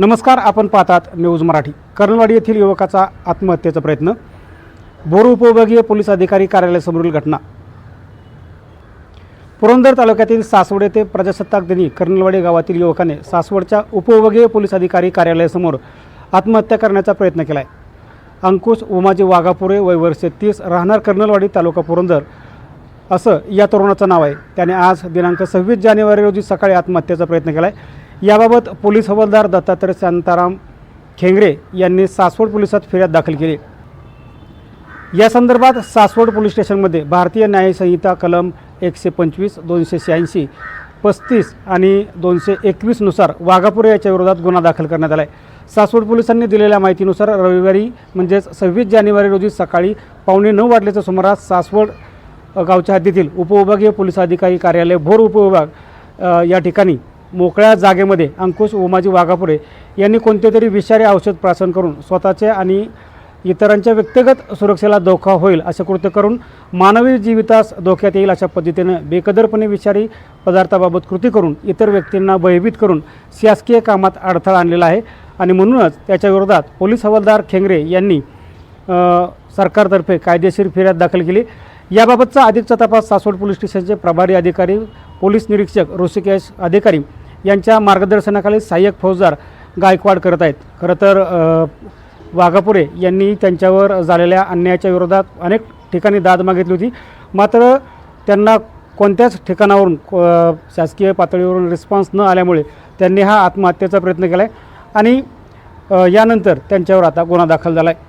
नमस्कार आपण पाहतात न्यूज मराठी. कर्नवाडी येथील युवकाचा आत्महत्येचा प्रयत्न. बोर उपविभागीय पोलीस अधिकारी कार्यालयासमोरील घटना. पुरंदर तालुक्यातील सासवड येथे प्रजासत्ताक दिनी कर्नलवाडी गावातील युवकाने सासवडच्या उपविभागीय पोलीस अधिकारी कार्यालयासमोर आत्महत्या करण्याचा प्रयत्न केला आहे अंकुश उमाजी वाघापुरे वय वर्षे तीस राहणार कर्नलवाडी तालुका पुरंदर असं या तरुणाचं नाव आहे. त्याने आज दिनांक सव्वीस जानेवारी रोजी सकाळी आत्महत्येचा प्रयत्न केला आहे याबाबत पोलीस हवालदार दत्तात्रय शांताराम खेंगरे यांनी सासवड पोलिसात फिर्याद दाखल केली. या संदर्भात सासवड पोलीस स्टेशनमध्ये भारतीय न्यायसंहिता कलम एकशे पंचवीस दोनशे शहाऐंशी पस्तीस आणि दोनशे एकवीसनुसार वाघापुरे याच्या विरोधात गुन्हा दाखल करण्यात आला आहे सासवड पोलिसांनी दिलेल्या माहितीनुसार रविवारी म्हणजेच सव्वीस जानेवारी रोजी सकाळी पावणे नऊ वाजल्याच्या सुमारास सासवड गावच्या हद्दीतील उपविभागीय पोलीस अधिकारी कार्यालय भोर उपविभाग या ठिकाणी मोकळ्या जागेमध्ये अंकुश उमाजी वाघापुरे यांनी कोणते तरी विषारी औषध प्राशन करून स्वतःचे आणि इतरांच्या व्यक्तिगत सुरक्षेला धोका होईल असे कृत्य करून मानवी जीवितास धोक्यात येईल अशा पद्धतीनं बेकदरपणे विषारी पदार्थाबाबत कृती करून इतर व्यक्तींना भयभीत करून शासकीय कामात अडथळा आणलेला आहे. आणि म्हणूनच त्याच्याविरोधात पोलीस हवालदार खेंगरे यांनी सरकारतर्फे कायदेशीर फिर्याद दाखल केली. याबाबतचा अधिकचा तपास सासवड पोलीस स्टेशनचे प्रभारी अधिकारी पोलीस निरीक्षक ऋषिकेश अधिकारी यांच्या मार्गदर्शनाखाली सहाय्यक फौजदार गायकवाड करत आहेत. खरं तर वाघापुरे यांनी त्यांच्यावर झालेल्या अन्यायाच्या विरोधात अनेक ठिकाणी दाद मागितली होती. मात्र त्यांना कोणत्याच ठिकाणावरून शासकीय पातळीवरून रिस्पॉन्स न आल्यामुळे त्यांनी हा आत्महत्येचा प्रयत्न केला आहे आणि यानंतर त्यांच्यावर आता गुन्हा दाखल झाला आहे